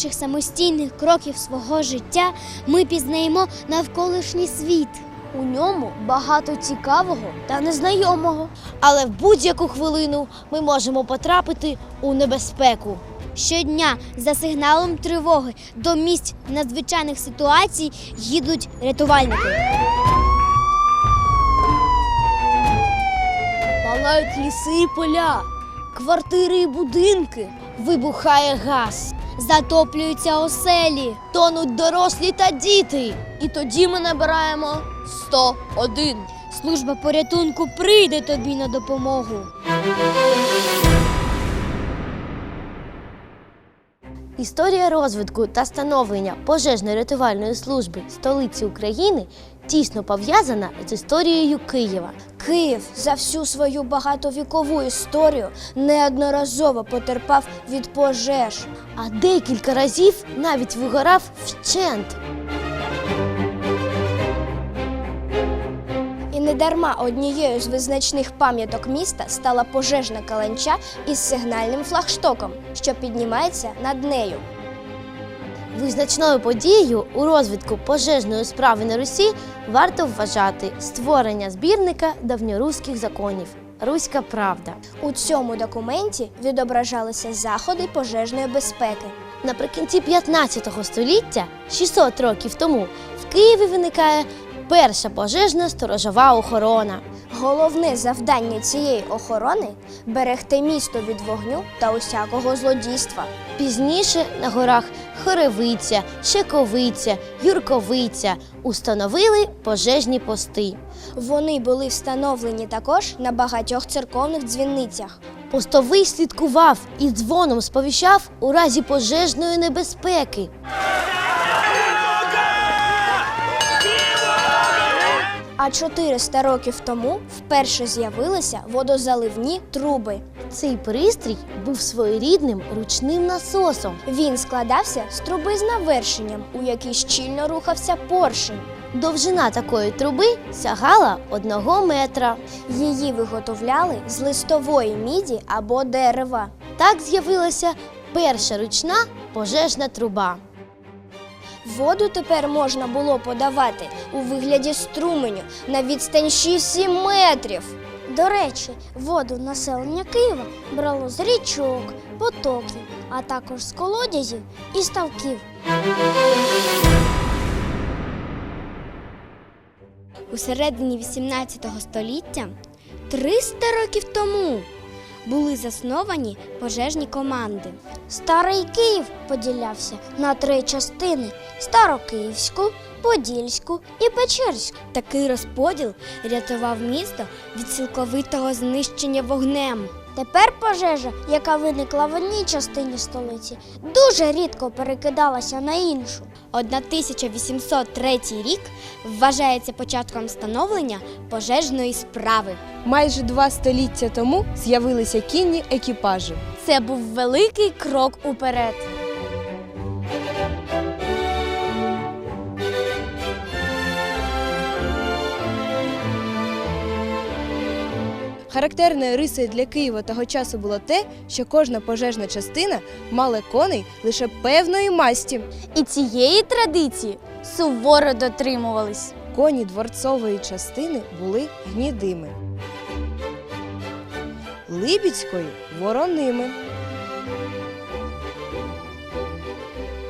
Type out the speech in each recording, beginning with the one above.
перших самостійних кроків свого життя ми пізнаємо навколишній світ. У ньому багато цікавого та незнайомого. Але в будь-яку хвилину ми можемо потрапити у небезпеку. Щодня за сигналом тривоги до місць надзвичайних ситуацій їдуть рятувальники. Палають ліси і поля, квартири і будинки. Вибухає газ, Затоплюються оселі. тонуть дорослі та діти. І тоді ми набираємо 101. Служба порятунку прийде тобі на допомогу. Історія розвитку та становлення пожежно-рятувальної служби столиці України тісно пов'язана з історією Києва. Київ за всю свою багатовікову історію неодноразово потерпав від пожеж. а декілька разів навіть вигорав вщент. І недарма однією з визначних пам'яток міста стала пожежна каланча із сигнальним флагштоком, що піднімається над нею. Визначною подією у розвитку пожежної справи на Русі варто вважати створення збірника давньоруських законів Руська Правда. У цьому документі відображалися заходи пожежної безпеки. Наприкінці 15 століття, 600 років тому, в Києві виникає перша пожежна сторожова охорона. Головне завдання цієї охорони берегти місто від вогню та усякого злодійства. Пізніше на горах Хоревиця, Шековиця, Юрковиця установили пожежні пости. Вони були встановлені також на багатьох церковних дзвіницях. Постовий слідкував і дзвоном сповіщав у разі пожежної небезпеки. А 400 років тому вперше з'явилися водозаливні труби. Цей пристрій був своєрідним ручним насосом. Він складався з труби з навершенням, у якій щільно рухався поршень. Довжина такої труби сягала одного метра. Її виготовляли з листової міді або дерева. Так з'явилася перша ручна пожежна труба. Воду тепер можна було подавати у вигляді струменю на відстань 6-7 метрів. До речі, воду населення Києва брало з річок, потоків, а також з колодязів і ставків. У середині 18 століття, 300 років тому, були засновані пожежні команди. Старий Київ поділявся на три частини: Старокиївську, Подільську і Печерську. Такий розподіл рятував місто від цілковитого знищення вогнем. Тепер пожежа, яка виникла в одній частині столиці, дуже рідко перекидалася на іншу. 1803 рік вважається початком становлення пожежної справи. Майже два століття тому з'явилися кінні екіпажі. Це був великий крок уперед. Характерною рисою для Києва того часу було те, що кожна пожежна частина мала коней лише певної масті. І цієї традиції суворо дотримувались. Коні дворцової частини були гнідими, Либідської вороними,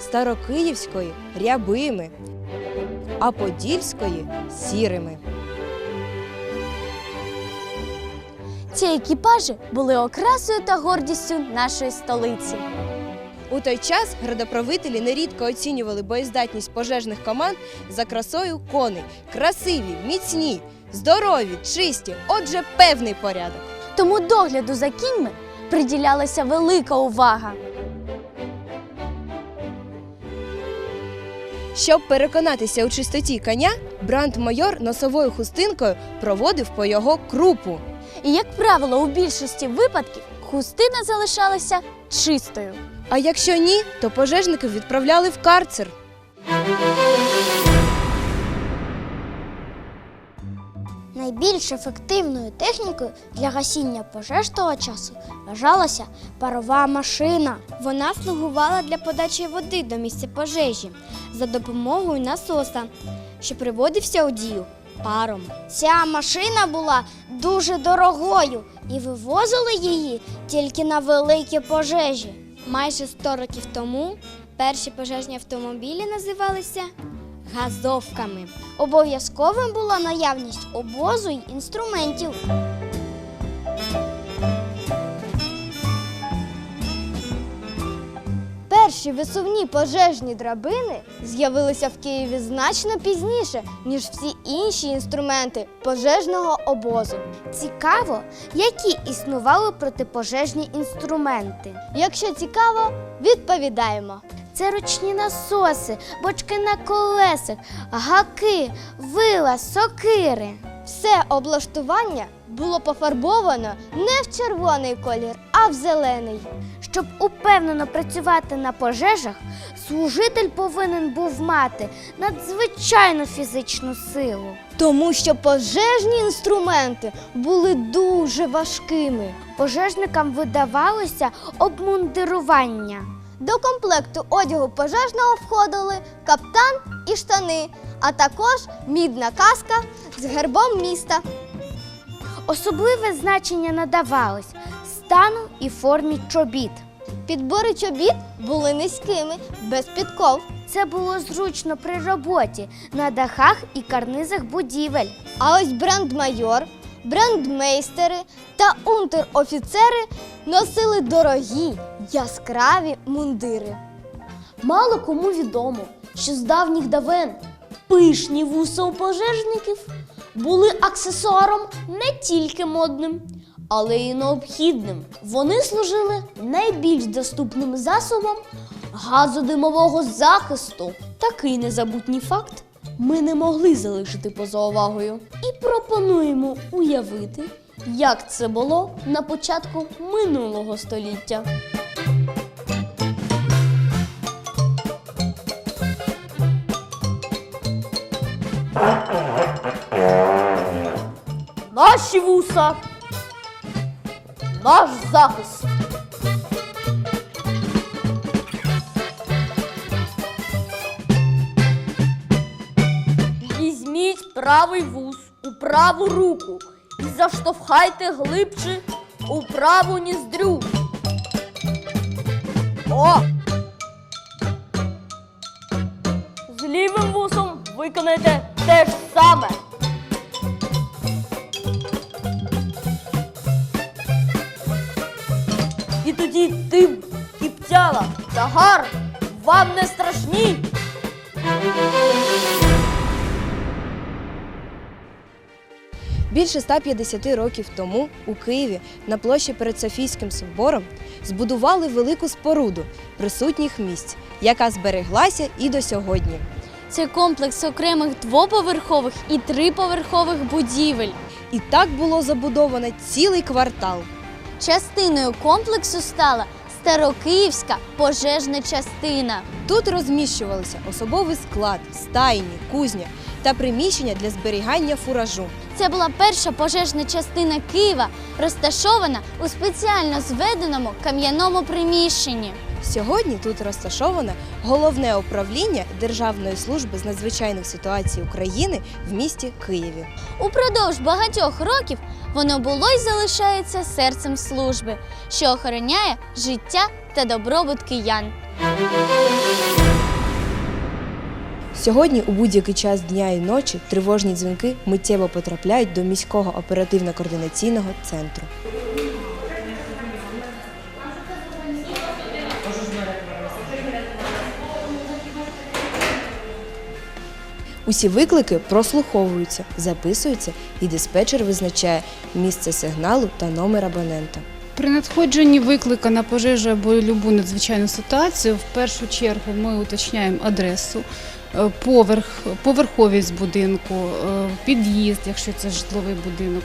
Старокиївської рябими, а Подільської сірими. Ці екіпажі були окрасою та гордістю нашої столиці. У той час градоправителі нерідко оцінювали боєздатність пожежних команд за красою коней. Красиві, міцні, здорові, чисті, отже, певний порядок. Тому догляду за кіньми приділялася велика увага. Щоб переконатися у чистоті коня, бранд-майор носовою хустинкою проводив по його крупу. І, як правило, у більшості випадків хустина залишалася чистою. А якщо ні, то пожежників відправляли в карцер. Найбільш ефективною технікою для гасіння пожеж того часу вважалася парова машина. Вона слугувала для подачі води до місця пожежі за допомогою насоса, що приводився у дію паром. Ця машина була дуже дорогою і вивозили її тільки на великі пожежі. Майже 100 років тому перші пожежні автомобілі називалися газовками. Обов'язковим була наявність обозу й інструментів. Перші висувні пожежні драбини з'явилися в Києві значно пізніше, ніж всі інші інструменти пожежного обозу. Цікаво, які існували протипожежні інструменти. Якщо цікаво, відповідаємо. Це ручні насоси, бочки на колесах, гаки, вила, сокири. Все облаштування було пофарбовано не в червоний колір, а в зелений. Щоб упевнено працювати на пожежах, служитель повинен був мати надзвичайну фізичну силу. Тому що пожежні інструменти були дуже важкими. Пожежникам видавалося обмундирування. До комплекту одягу пожежного входили каптан і штани, а також мідна каска з гербом міста. Особливе значення надавалось стану і формі чобіт. Підбори чобіт були низькими, без підков. Це було зручно при роботі на дахах і карнизах будівель. А ось брендмайор, брендмейстери та унтер-офіцери носили дорогі, яскраві мундири. Мало кому відомо, що з давніх давен пишні вуса у пожежників були аксесуаром не тільки модним, але й необхідним. Вони служили найбільш доступним засобом газодимового захисту. Такий незабутній факт ми не могли залишити поза увагою. І пропонуємо уявити, як це було на початку минулого століття. Наші вуса. Наш захист. Візьміть правий вус у праву руку і заштовхайте глибше у праву ніздрю. О! З лівим вусом виконайте те ж саме. Птяла, вам не страшні. Більше 150 років тому у Києві на площі перед Софійським собором збудували велику споруду присутніх місць, яка збереглася і до сьогодні. Це комплекс окремих двоповерхових і триповерхових будівель. І так було забудовано цілий квартал. Частиною комплексу стала Старокиївська пожежна частина. Тут розміщувалися особовий склад, стайні, кузня та приміщення для зберігання фуражу. Це була перша пожежна частина Києва, розташована у спеціально зведеному кам'яному приміщенні. Сьогодні тут розташоване головне управління Державної служби з надзвичайних ситуацій України в місті Києві. Упродовж багатьох років воно було й залишається серцем служби, що охороняє життя та добробут киян. Сьогодні у будь-який час дня і ночі тривожні дзвінки миттєво потрапляють до міського оперативно-координаційного центру. Усі виклики прослуховуються, записуються, і диспетчер визначає місце сигналу та номер абонента. При надходженні виклика на пожежу або любу надзвичайну ситуацію, в першу чергу ми уточняємо адресу поверх, поверховість будинку, е, під'їзд, якщо це житловий будинок.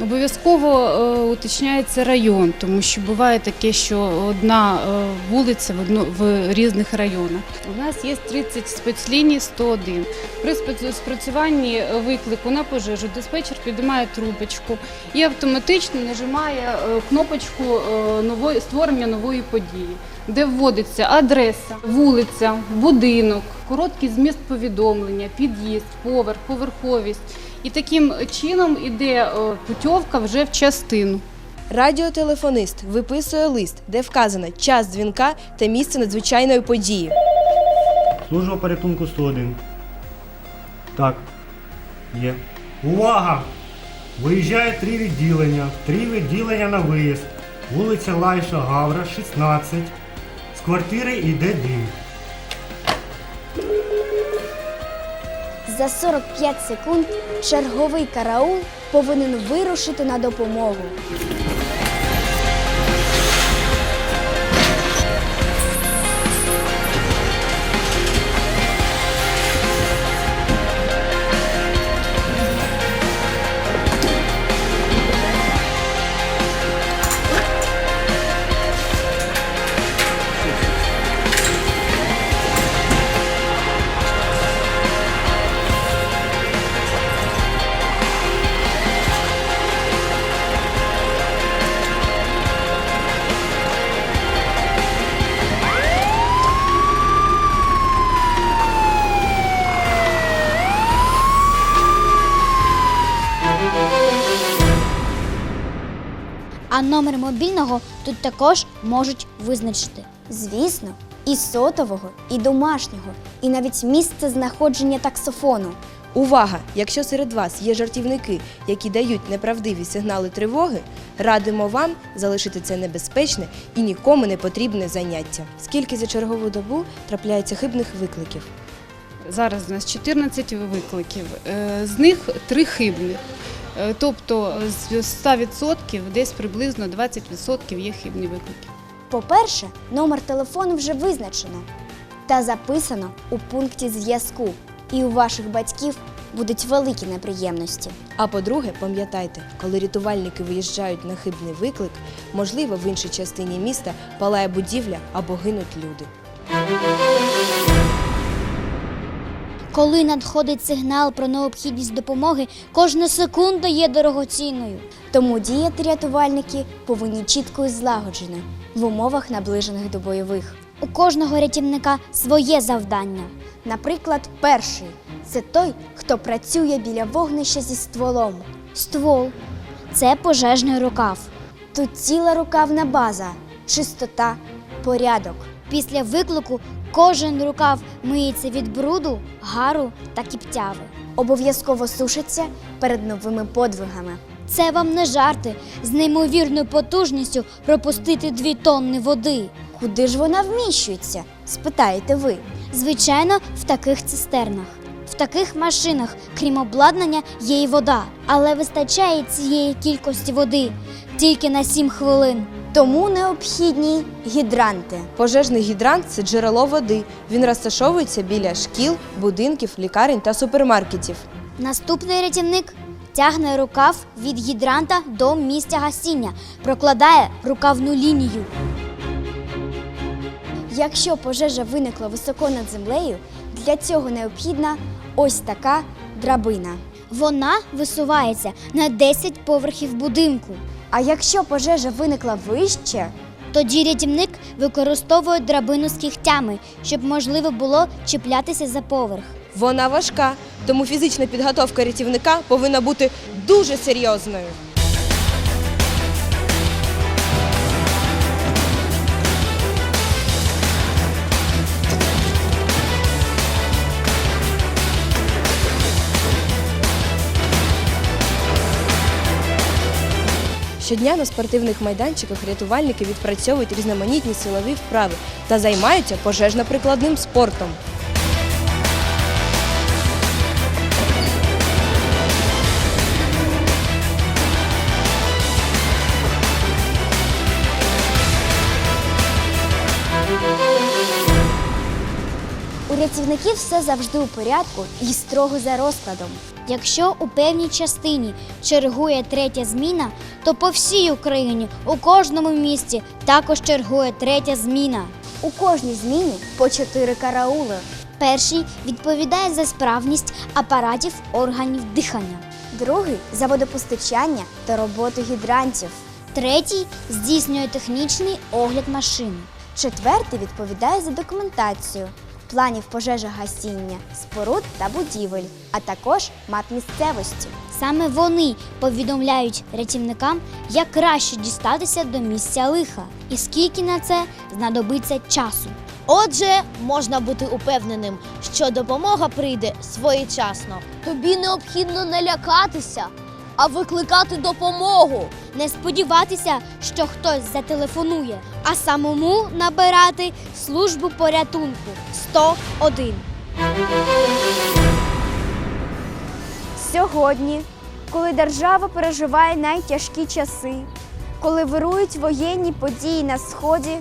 Обов'язково е, уточняється район, тому що буває таке, що одна е, вулиця в, одно, в різних районах. У нас є 30 спецліній 101. При спрацюванні е, виклику на пожежу диспетчер підіймає трубочку і автоматично нажимає е, кнопочку е, нової створення нової події, де вводиться адреса, вулиця, будинок, короткий зміст повідомлення, під'їзд, поверх, поверховість. І таким чином іде е, путівка вже в частину. Радіотелефонист виписує лист, де вказано час дзвінка та місце надзвичайної події. Служба порятунку 101. Так. Є. Увага! Виїжджає три відділення. Три відділення на виїзд. Вулиця Лайша Гавра, 16. Квартири йде дим. За 45 секунд черговий караул повинен вирушити на допомогу. А номер мобільного тут також можуть визначити. Звісно, і сотового, і домашнього, і навіть місце знаходження таксофону. Увага! Якщо серед вас є жартівники, які дають неправдиві сигнали тривоги, радимо вам залишити це небезпечне і нікому не потрібне заняття. Скільки за чергову добу трапляється хибних викликів? Зараз у нас 14 викликів, е, з них 3 хибних. Е, Тобто з 100% десь приблизно 20% є хибні виклики. По-перше, номер телефону вже визначено та записано у пункті зв'язку. І у ваших батьків будуть великі неприємності. А по-друге, пам'ятайте, коли рятувальники виїжджають на хибний виклик, можливо, в іншій частині міста палає будівля або гинуть люди. Коли надходить сигнал про необхідність допомоги, кожна секунда є дорогоцінною. Тому діяти рятувальники повинні чітко і злагоджено в умовах наближених до бойових. У кожного рятівника своє завдання. Наприклад, перший це той, хто працює біля вогнища зі стволом. Ствол це пожежний рукав. Тут ціла рукавна база, чистота, порядок. Після виклику кожен рукав миється від бруду, гару та кіптяви. Обов'язково сушиться перед новими подвигами. Це вам не жарти з неймовірною потужністю пропустити дві тонни води. Куди ж вона вміщується? спитаєте ви. Звичайно, в таких цистернах. В таких машинах, крім обладнання, є й вода. Але вистачає цієї кількості води тільки на 7 хвилин. Тому необхідні гідранти. Пожежний гідрант це джерело води. Він розташовується біля шкіл, будинків, лікарень та супермаркетів. Наступний рятівник тягне рукав від гідранта до місця гасіння, прокладає рукавну лінію. Якщо пожежа виникла високо над землею, для цього необхідна ось така драбина. Вона висувається на 10 поверхів будинку. А якщо пожежа виникла вище, Тоді рятівник використовує драбину з кігтями, щоб можливо було чіплятися за поверх. Вона важка, тому фізична підготовка рятівника повинна бути дуже серйозною. Щодня на спортивних майданчиках рятувальники відпрацьовують різноманітні силові вправи та займаються пожежно-прикладним спортом. Працівників все завжди у порядку і строго за розкладом. Якщо у певній частині чергує третя зміна, то по всій Україні у кожному місті також чергує третя зміна. У кожній зміні по чотири караули. Перший відповідає за справність апаратів органів дихання. Другий за водопостачання та роботу гідрантів. Третій здійснює технічний огляд машини. Четвертий відповідає за документацію, планів пожежогасіння, споруд та будівель, а також мап місцевості. Саме вони повідомляють рятівникам, як краще дістатися до місця лиха і скільки на це знадобиться часу. Отже, можна бути упевненим, що допомога прийде своєчасно. Тобі необхідно не лякатися, а викликати допомогу. Не сподіватися, що хтось зателефонує, а самому набирати службу порятунку 101. Сьогодні, коли держава переживає найтяжкі часи, коли вирують воєнні події на сході,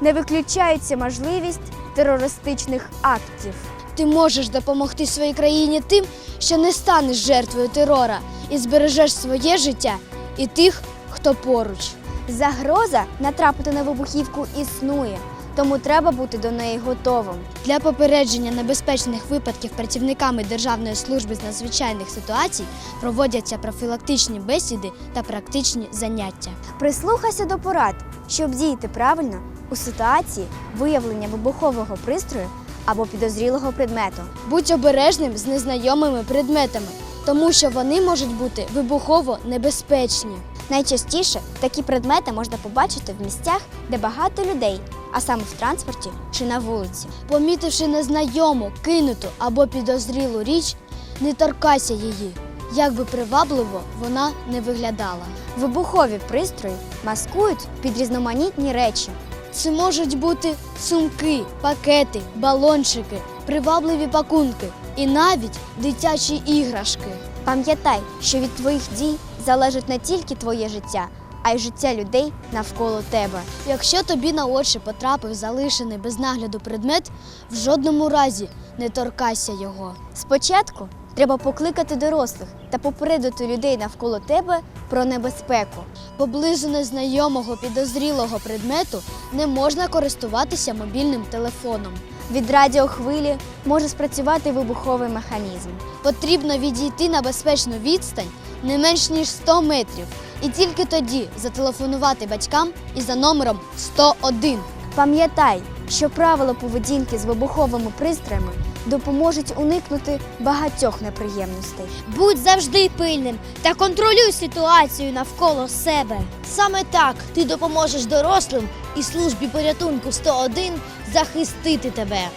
не виключається можливість терористичних актів. Ти можеш допомогти своїй країні тим, що не станеш жертвою терора і збережеш своє життя і тих, хто поруч. Загроза натрапити на вибухівку існує, тому треба бути до неї готовим. Для попередження небезпечних випадків працівниками Державної служби з надзвичайних ситуацій проводяться профілактичні бесіди та практичні заняття. Прислухайся до порад, щоб діяти правильно у ситуації виявлення вибухового пристрою або підозрілого предмету. Будь обережним з незнайомими предметами, тому що вони можуть бути вибухово небезпечні. Найчастіше такі предмети можна побачити в місцях, де багато людей, а саме в транспорті чи на вулиці. Помітивши незнайому, кинуту або підозрілу річ, не торкайся її, як би привабливо вона не виглядала. Вибухові пристрої маскують під різноманітні речі. Це можуть бути сумки, пакети, балончики, привабливі пакунки і навіть дитячі іграшки. Пам'ятай, що від твоїх дій залежить не тільки твоє життя, а й життя людей навколо тебе. Якщо тобі на очі потрапив залишений без нагляду предмет, в жодному разі не торкайся його. Спочатку треба покликати дорослих та попередити людей навколо тебе про небезпеку. Поблизу незнайомого підозрілого предмету не можна користуватися мобільним телефоном. Від радіохвилі може спрацювати вибуховий механізм. Потрібно відійти на безпечну відстань не менш ніж 100 метрів, і тільки тоді зателефонувати батькам і за номером 101. Пам'ятай, що правила поведінки з вибуховими пристроями допоможуть уникнути багатьох неприємностей. Будь завжди пильним та контролюй ситуацію навколо себе. Саме так ти допоможеш дорослим і службі порятунку 101 захистити тебе.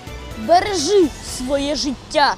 Бережи своє життя.